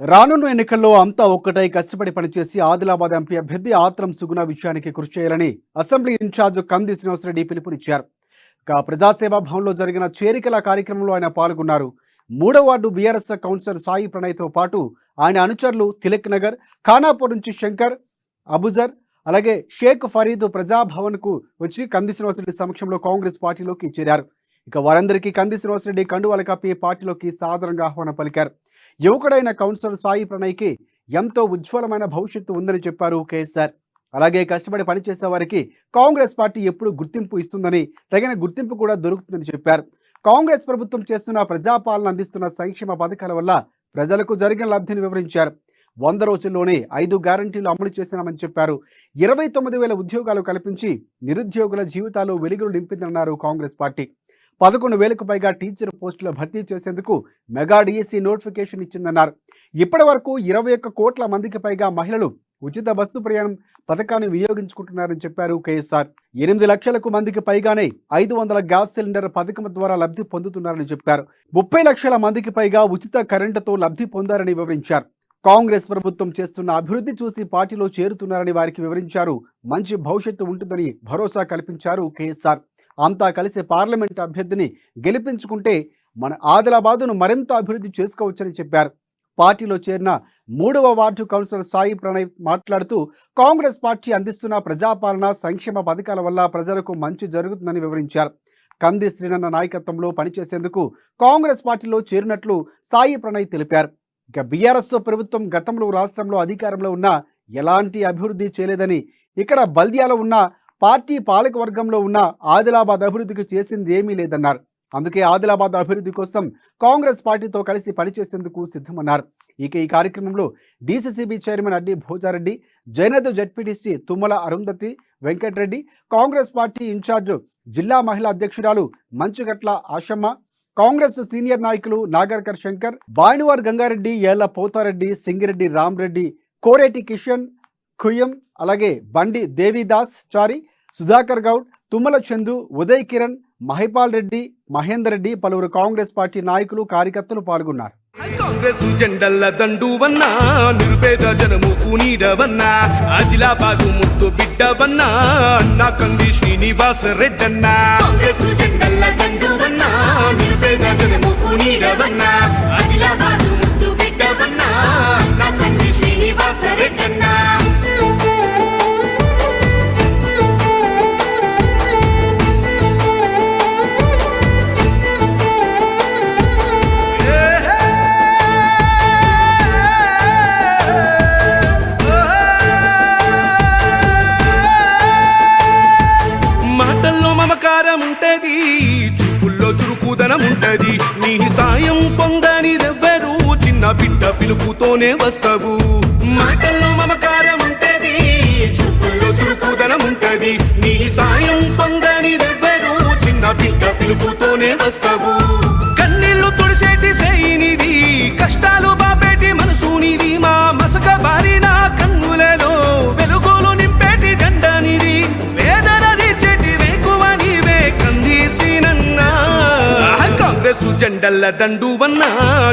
రానున్న ఎన్నికల్లో అంతా ఒక్కటై కష్టపడి పనిచేసి ఆదిలాబాద్ ఎంపీ అభ్యర్థి ఆత్రం సుగుణ విషయానికి కృషి చేయాలని అసెంబ్లీ ఇన్ఛార్జ్ కంది శ్రీనివాసరెడ్డి పిలుపునిచ్చారు. ఇక ప్రజాసేవా భవన్లో జరిగిన చేరికల కార్యక్రమంలో ఆయన పాల్గొన్నారు. మూడవ వార్డు బీఆర్ఎస్ కౌన్సిలర్ సాయి ప్రణయ్తో పాటు ఆయన అనుచరులు తిలక్ నగర్ ఖానాపూర్ నుంచి శంకర్ అబుజర్ అలాగే షేక్ ఫరీద్ ప్రజాభవన్కు వచ్చి కంది శ్రీనివాసరెడ్డి సమక్షంలో కాంగ్రెస్ పార్టీలోకి చేరారు. ఇక వారందరికీ కంది శ్రీనివాసరెడ్డి కండువాల కప్పి పార్టీలోకి సాదరంగా ఆహ్వానం పలికారు. యువకుడైన కౌన్సిలర్ సాయి ప్రణయ్కి ఎంతో ఉజ్వలమైన భవిష్యత్తు ఉందని చెప్పారు కేసీఆర్. అలాగే కష్టపడి పనిచేసే వారికి కాంగ్రెస్ పార్టీ ఎప్పుడు గుర్తింపు ఇస్తుందని తగిన గుర్తింపు కూడా దొరుకుతుందని చెప్పారు. కాంగ్రెస్ ప్రభుత్వం చేస్తున్న ప్రజాపాలన అందిస్తున్న సంక్షేమ పథకాల వల్ల ప్రజలకు జరిగిన లబ్ధిని వివరించారు. వంద రోజుల్లోనే ఐదు గ్యారంటీలు అమలు చేసినామని చెప్పారు. ఇరవై తొమ్మిది వేల ఉద్యోగాలు కల్పించి నిరుద్యోగుల జీవితాలు వెలుగులు నింపిందన్నారు కాంగ్రెస్ పార్టీ. పదకొండు వేలకు పైగా టీచర్ పోస్టుల భర్తీ చేసేందుకు మెగా డిఎస్సీ నోటిఫికేషన్ ఇచ్చిందన్నారు. ఇప్పటి వరకు ఇరవై ఒక్క కోట్ల మందికి పైగా మహిళలు ఉచిత బస్సు ప్రయాణం పథకాన్ని వినియోగించుకుంటున్నారని చెప్పారు కేఎస్ఆర్. ఎనిమిది లక్షలకు మందికి పైగానే ఐదు వందల గ్యాస్ సిలిండర్ పథకం ద్వారా లబ్ధి పొందుతున్నారని చెప్పారు. ముప్పై లక్షల మందికి పైగా ఉచిత కరెంటుతో లబ్ధి పొందారని వివరించారు. కాంగ్రెస్ ప్రభుత్వం చేస్తున్న అభివృద్ధి చూసి పార్టీలో చేరుతున్నారని వారికి వివరించారు. మంచి భవిష్యత్తు ఉంటుందని భరోసా కల్పించారు కేఎస్ఆర్. అంతా కలిసి పార్లమెంట్ అభ్యర్థిని గెలిపించుకుంటే మన ఆదిలాబాదును మరింత అభివృద్ధి చేసుకోవచ్చని చెప్పారు. పార్టీలో చేరిన మూడవ వార్డు కౌన్సిలర్ సాయి ప్రణయ్ మాట్లాడుతూ కాంగ్రెస్ పార్టీ అందిస్తున్న ప్రజాపాలన సంక్షేమ పథకాల వల్ల ప్రజలకు మంచి జరుగుతుందని వివరించారు. కంది శ్రీనన్న నాయకత్వంలో పనిచేసేందుకు కాంగ్రెస్ పార్టీలో చేరినట్లు సాయి ప్రణయ్ తెలిపారు. ఇక బీఆర్ఎస్ ప్రభుత్వం గతంలో రాష్ట్రంలో అధికారంలో ఉన్న ఎలాంటి అభివృద్ధి చేయలేదని ఇక్కడ బల్దియాలో ఉన్న పార్టీ పాలక వర్గంలో ఉన్న ఆదిలాబాద్ అభివృద్ధికి చేసింది ఏమీ లేదన్నారు. అందుకే ఆదిలాబాద్ అభివృద్ధి కోసం కాంగ్రెస్ పార్టీతో కలిసి పనిచేసేందుకు సిద్ధమన్నారు. ఇక ఈ కార్యక్రమంలో DCCB chairman Addi Bhojareddy Jainad ZPTC Tummala Arundhati Venkatareddy Congress party incharge జిల్లా మహిళా అధ్యక్షురాలు మంచుగట్ల ఆశమ్మ కాంగ్రెస్ సీనియర్ నాయకులు నాగర్కర్ శంకర్ బాణివార్ గంగారెడ్డి ఏళ్ళ పోతారెడ్డి సింగిరెడ్డి రామ్రెడ్డి కోరేటి కిషన్ ఖుయ్యం అలాగే బండి దేవిదాస్ చారి సుధాకర్ గౌడ్ తుమ్మల చందు ఉదయ్ కిరణ్ మహిపాల్ రెడ్డి మహేందర్ రెడ్డి పలువురు కాంగ్రెస్ పార్టీ నాయకులు కార్యకర్తలు పాల్గొన్నారు. కాంగ్రెస్ జెండల్ల దండువన్నా నిరుపేద జనముకు నీడవన్నా ఆదిలాబాదు ముద్దు బిడ్డవన్నా అన్న కంది శ్రీనివాస రెడ్డన్నా. కాంగ్రెస్ జెండల్ల దండువన్నా నిరుపేద జనముకు నీడవన్నా ఆదిలాబాదు ఉంటది చూపుల్లో చురుకుదనం ఉంటది నీ సాయం పొందనిదెవ్వరు చిన్న బిడ్డ పిలుపుతోనే వస్తావు. మాటల్లో మమకారం ఉంటది చూపుల్లో చురుకుదనం ఉంటది నీ సాయం పొందనిదెవ్వరు చిన్న బిడ్డ పిలుపుతోనే వస్తావు. జెండల్ల దండువన్నా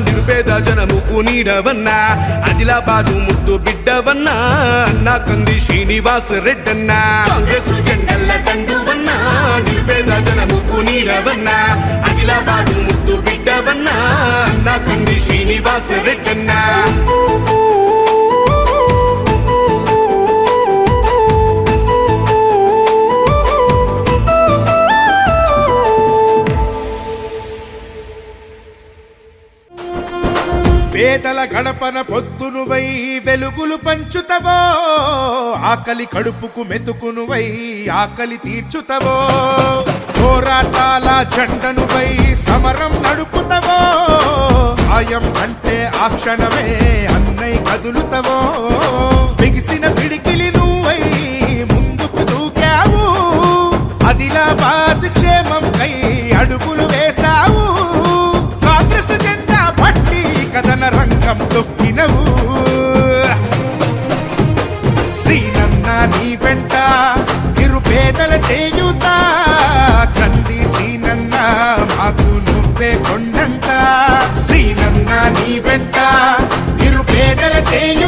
నిరుపేద జనముకు నీడవన్నా ఆదిలాబాదు ముద్దు బిడ్డవన్నా అన్న కంది శ్రీనివాస రెడ్డన్నా. కాంగ్రెస్ జెండల్ల దండువన్నా నిరుపేద జనముకు నీడవన్నా ఆదిలాబాదు ముద్దు బిడ్డవన్నా అన్న కంది శ్రీనివాస రెడ్డన్నా. గడపన పొద్దునువై వెలుగులు పంచుతవో ఆకలి కడుపుకు మెతుకునువై ఆకలి తీర్చుతవో. పోరాటాల జెండనువై సమరం నడుపుతవో సాయం అంటే ఆ క్షణమే అన్నై కదులుతవో. బిగిసిన పిడికిలి నువ్వై ముందుకు దూకావు అదిలాబాద్ క్షేమం నీ వెంట నిరుపేదల చేయుత. కంది సీనన్న మాకు నువ్వే కొండంత. సీనన్న నీ వెంట నిరుపేద మరియు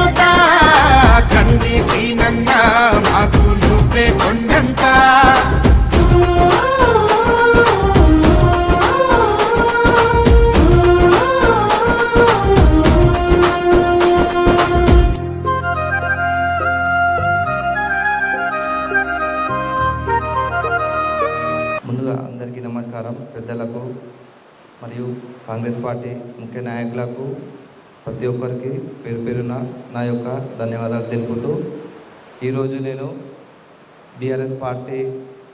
కాంగ్రెస్ పార్టీ ముఖ్య నాయకులకు ప్రతి ఒక్కరికి పేరు పేరున నా యొక్క ధన్యవాదాలు తెలుపుతూ ఈరోజు నేను బీఆర్ఎస్ పార్టీ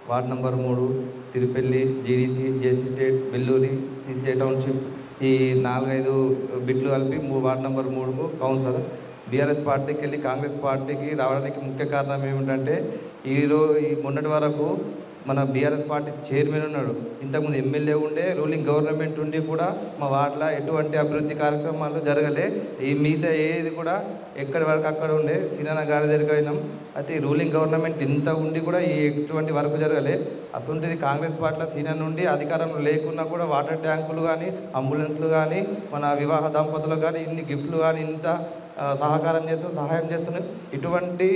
వార్డ్ నంబర్ మూడు Tirupalli GDC JC state Belluri CCI township ఈ నాలుగైదు బిట్లు కలిపి వార్డ్ నంబర్ మూడుకు కౌన్సిలర్. బీఆర్ఎస్ పార్టీకి వెళ్ళి కాంగ్రెస్ పార్టీకి రావడానికి ముఖ్య కారణం ఏమిటంటే ఈరోజు ఈ మొన్నటి వరకు మన బీఆర్ఎస్ పార్టీ చైర్మన్ ఉన్నాడు. ఇంతకుముందు ఎమ్మెల్యే ఉండే రూలింగ్ గవర్నమెంట్ ఉండి కూడా మా వార్డులో ఎటువంటి అభివృద్ధి కార్యక్రమాలు జరగలే. ఈ మిగతా ఏది కూడా ఎక్కడి వరకు అక్కడ ఉండే సినాన గారి దగ్గర పోయినాం. అయితే రూలింగ్ గవర్నమెంట్ ఇంత ఉండి కూడా ఈ ఎటువంటి వరకు జరగలే. అటువంటిది కాంగ్రెస్ పార్టీలో సీనియర్ నుండి అధికారంలో లేకున్నా కూడా వాటర్ ట్యాంకులు కానీ అంబులెన్స్లు కానీ మన వివాహ దంపతులకు కానీ ఇన్ని గిఫ్ట్లు కానీ ఇంత సహకారం చేస్తూ సహాయం చేస్తున్నాయి ఇటువంటి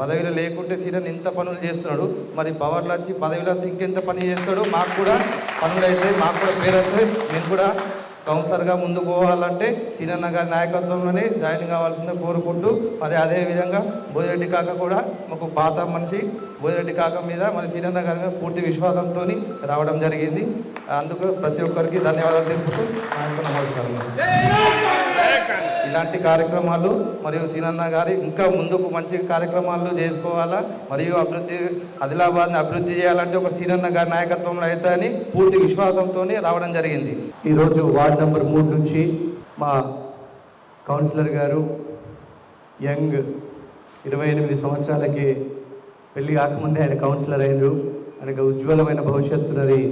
పదవిలో లేకుంటే సీనియర్ ఇంత పనులు చేస్తున్నాడు. మరి పవర్లు వచ్చి పదవిలో ఇంకెంత పని చేస్తాడు మాకు కూడా పనులు అయితే మాకు కూడా పేరు వస్తే నేను కూడా కౌన్సిలర్గా ముందుకు పోవాలంటే సీనన్న గారి నాయకత్వంలోనే జాయిన్ కావాల్సిందే కోరుకుంటూ మరి అదేవిధంగా బోదిరెడ్డి కాక కూడా మాకు పాత మనిషి బోదిరెడ్డి కాక మీద మరి సీనన్న గారి మీద పూర్తి విశ్వాసంతో రావడం జరిగింది. అందుకు ప్రతి ఒక్కరికి ధన్యవాదాలు తెలుపుతూ నమస్కారం. ఇలాంటి కార్యక్రమాలు మరియు సీనన్న గారి ఇంకా ముందుకు మంచి కార్యక్రమాలు చేసుకోవాలా మరియు అభివృద్ధి ఆదిలాబాద్ని అభివృద్ధి చేయాలంటే ఒక సీనన్న గారి నాయకత్వంలో అయితే అని పూర్తి విశ్వాసంతో రావడం జరిగింది. ఈరోజు వార్డ్ నెంబర్ మూడు నుంచి మా కౌన్సిలర్ గారు యంగ్ ఇరవై ఎనిమిది సంవత్సరాలకి పెళ్ళి కాకముందే ఆయన కౌన్సిలర్ అయ్యారు. ఆయనకు ఉజ్వలమైన భవిష్యత్తున్నది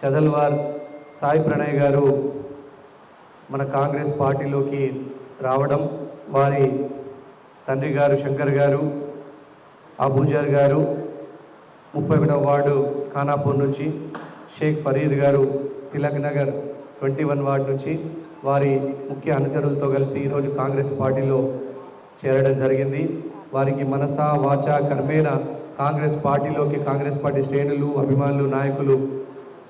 చదల్వార్ సాయి ప్రణయ్ గారు మన కాంగ్రెస్ పార్టీలోకి రావడం వారి తండ్రి గారు శంకర్ గారు అబూజర్ గారు ముప్పై ఒకటవ వార్డు ఖానాపూర్ నుంచి షేక్ ఫరీద్ గారు Tilak Nagar twenty one ward నుంచి వారి ముఖ్య అనుచరులతో కలిసి ఈరోజు కాంగ్రెస్ పార్టీలో చేరడం జరిగింది. వారికి మనస వాచ కర్మేణ కాంగ్రెస్ పార్టీలోకి కాంగ్రెస్ పార్టీ శ్రేణులు అభిమానులు నాయకులు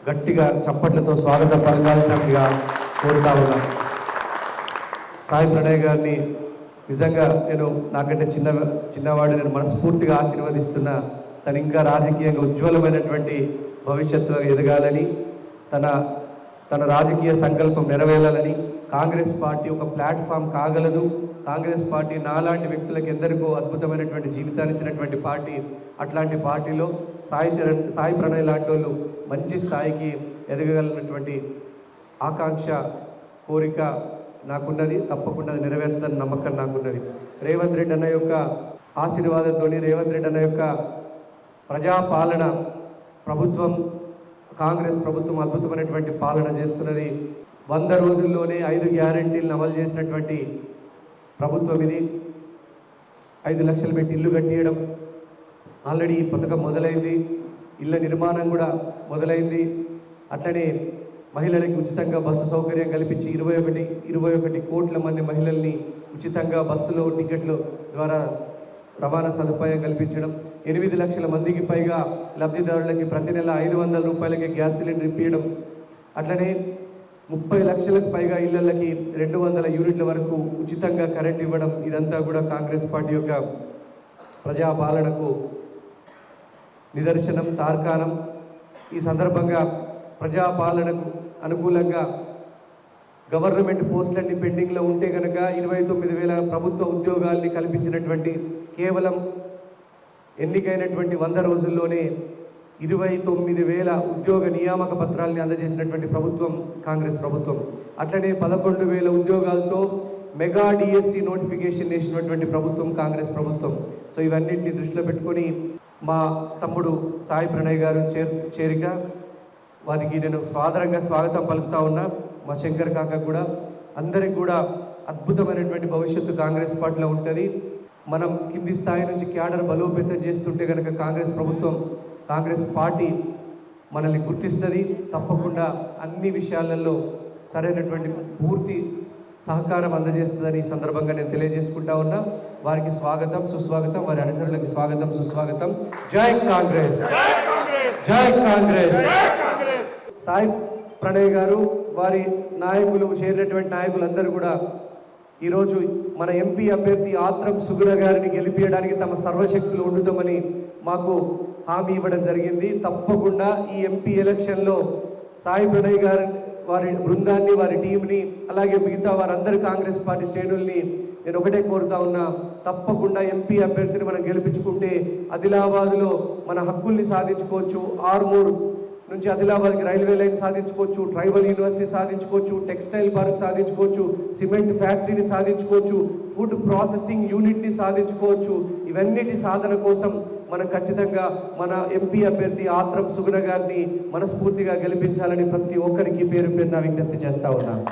గట్టిగా చప్పట్లతో స్వాగత పలకాల్సినట్టుగా కోరుతా ఉన్నా. సాయి ప్రణయ్ గారిని నిజంగా నేను నాకంటే చిన్న చిన్నవాడు నేను మనస్ఫూర్తిగా ఆశీర్వదిస్తున్నా తను ఇంకా రాజకీయంగా ఉజ్వలమైనటువంటి భవిష్యత్తులో ఎదగాలని తన తన రాజకీయ సంకల్పం నెరవేరాలని కాంగ్రెస్ పార్టీ ఒక ప్లాట్ఫామ్ కాగలదు. కాంగ్రెస్ పార్టీ నాలాంటి వ్యక్తులకు ఎందరికో అద్భుతమైనటువంటి జీవితాన్ని ఇచ్చినటువంటి పార్టీ అట్లాంటి పార్టీలో సాయి చరణ్ సాయి ప్రణయ్ లాంటి వాళ్ళు మంచి స్థాయికి ఎదగగలిగినటువంటి ఆకాంక్ష కోరిక నాకున్నది తప్పకుండా అది నెరవేరుతుందని నమ్మకం నాకున్నది. రేవంత్ రెడ్డి అన్న యొక్క ఆశీర్వాదంతో రేవంత్ రెడ్డి అన్న యొక్క ప్రజాపాలన ప్రభుత్వం కాంగ్రెస్ ప్రభుత్వం అద్భుతమైనటువంటి పాలన చేస్తున్నది. వంద రోజుల్లోనే ఐదు గ్యారంటీలను అమలు చేసినటువంటి ప్రభుత్వం ఇది. ఐదు లక్షలు పెట్టి ఇల్లు కట్టియడం ఆల్రెడీ ఈ పథకం మొదలైంది. ఇళ్ళ నిర్మాణం కూడా మొదలైంది. అట్లనే మహిళలకి ఉచితంగా బస్సు సౌకర్యం కల్పించి ఇరవై ఒకటి ఇరవై ఒకటి కోట్ల మంది మహిళల్ని ఉచితంగా బస్సులో టికెట్లు ద్వారా రవాణా సదుపాయం కల్పించడం ఎనిమిది లక్షల మందికి పైగా లబ్ధిదారులకి ప్రతి నెల ఐదు వందల రూపాయలకి గ్యాస్ సిలిండర్ ఇప్పించడం అట్లనే ముప్పై లక్షలకు పైగా ఇళ్ళకి రెండు వందల యూనిట్ల వరకు ఉచితంగా కరెంట్ ఇవ్వడం ఇదంతా కూడా కాంగ్రెస్ పార్టీ యొక్క ప్రజాపాలనకు నిదర్శనం తార్కాణం. ఈ సందర్భంగా ప్రజాపాలనకు అనుకూలంగా గవర్నమెంట్ పోస్టులన్నీ పెండింగ్లో ఉంటే కనుక ఇరవై తొమ్మిది వేల ప్రభుత్వ ఉద్యోగాల్ని కల్పించినటువంటి కేవలం ఎన్నికైనటువంటి వంద రోజుల్లోనే ఇరవై తొమ్మిది వేల ఉద్యోగ నియామక పత్రాల్ని అందజేసినటువంటి ప్రభుత్వం కాంగ్రెస్ ప్రభుత్వం. అట్లనే పదకొండు వేల ఉద్యోగాలతో మెగా డిఎస్సి నోటిఫికేషన్ వేసినటువంటి ప్రభుత్వం కాంగ్రెస్ ప్రభుత్వం. సో ఇవన్నింటిని దృష్టిలో పెట్టుకొని మా తమ్ముడు సాయి ప్రణయ్ గారు చేరిక వారికి నేను సాదరంగా స్వాగతం పలుకుతా ఉన్నా. మా శంకర్ కాక కూడా అందరికి కూడా అద్భుతమైనటువంటి భవిష్యత్తు కాంగ్రెస్ పార్టీలో ఉంటుంది. మనం కింది స్థాయి నుంచి క్యాడర్ బలోపేతం చేస్తుంటే కనుక కాంగ్రెస్ ప్రభుత్వం కాంగ్రెస్ పార్టీ మనల్ని గుర్తిస్తుంది. తప్పకుండా అన్ని విషయాలలో సరైనటువంటి పూర్తి సహకారం అందజేస్తుందని ఈ సందర్భంగా నేను తెలియజేసుకుంటా ఉన్నా. వారికి స్వాగతం సుస్వాగతం వారి అనుచరులకు స్వాగతం సుస్వాగతం. జై కాంగ్రెస్! జై కాంగ్రెస్! సాయి ప్రణయ్ గారు వారి నాయకులు చేరినటువంటి నాయకులందరూ కూడా ఈరోజు మన ఎంపీ అభ్యర్థి ఆత్రం సుగుణ గారిని గెలిపించడానికి తమ సర్వశక్తులు ఉండుతామని మాకు హామీ ఇవ్వడం జరిగింది. తప్పకుండా ఈ ఎంపీ ఎలక్షన్లో సాయి ప్రణయ్ గారు వారి బృందాన్ని వారి టీంని అలాగే మిగతా వారందరి కాంగ్రెస్ పార్టీ శ్రేణుల్ని నేను ఒకటే కోరుతా ఉన్నా తప్పకుండా ఎంపీ అభ్యర్థిని మనం గెలిపించుకుంటే ఆదిలాబాద్లో మన హక్కుల్ని సాధించుకోవచ్చు. ఆర్మూర్ నుంచి ఆదిలాబాద్కి రైల్వే లైన్ సాధించుకోవచ్చు ట్రైబల్ యూనివర్సిటీ సాధించుకోవచ్చు టెక్స్టైల్ పార్క్ సాధించుకోవచ్చు సిమెంట్ ఫ్యాక్టరీని సాధించుకోవచ్చు ఫుడ్ ప్రాసెసింగ్ యూనిట్ని సాధించుకోవచ్చు. ఇవన్నిటి సాధన కోసం మనం ఖచ్చితంగా మన ఎంపీ అభ్యర్థి ఆత్రం సుగుణ గారిని మనస్ఫూర్తిగా గెలిపించాలని ప్రతి ఒక్కరికి పేరు పేరున విజ్ఞప్తి చేస్తా ఉన్నాను